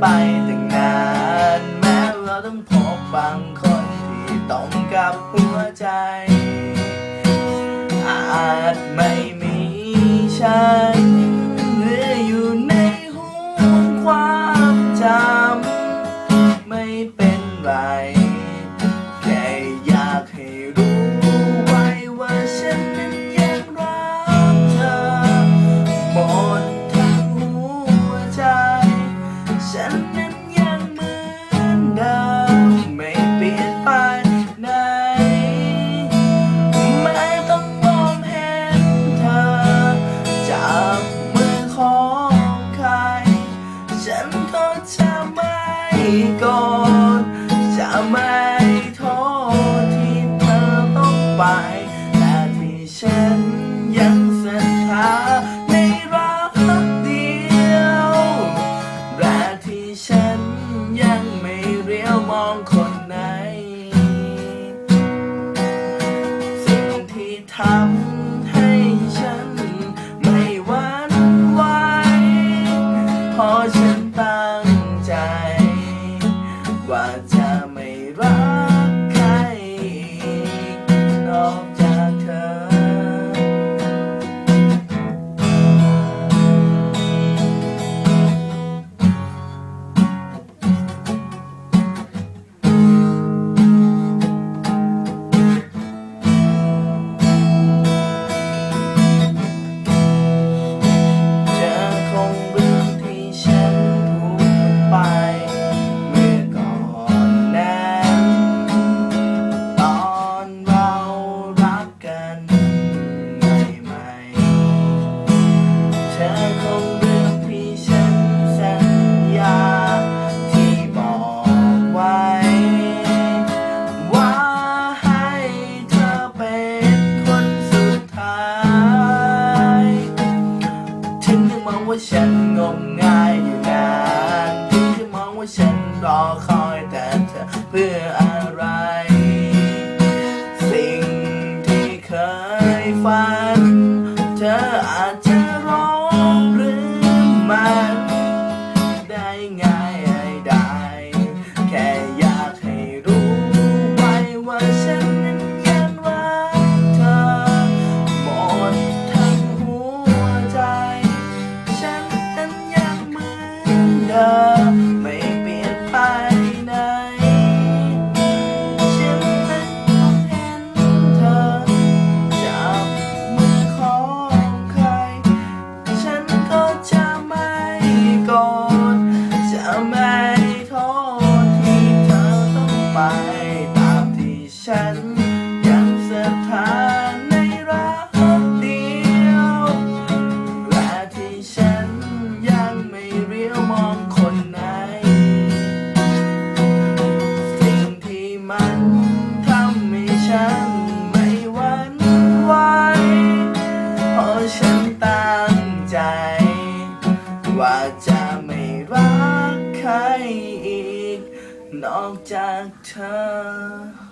ไปตั้งนานแม้เราต้องพบบางคนที่ต้องกับหัวใจ อาจไม่มีฉัน ว่าฉันงมงายอยู่นานคุณจะมองว่าฉันรอคอยแต่เธอเพื่ออะไร สิ่งที่เคยฝัน เธออาจจะ ฉันยังศรัทธาในรักเดียว และที่ฉันยังไม่เรียวมองคนไหน สิ่งที่มันทำให้ฉันไม่หวั่นไหวเพราะฉันตั้งใจ ว่าจะไม่รักใครอีก นอกจากเธอ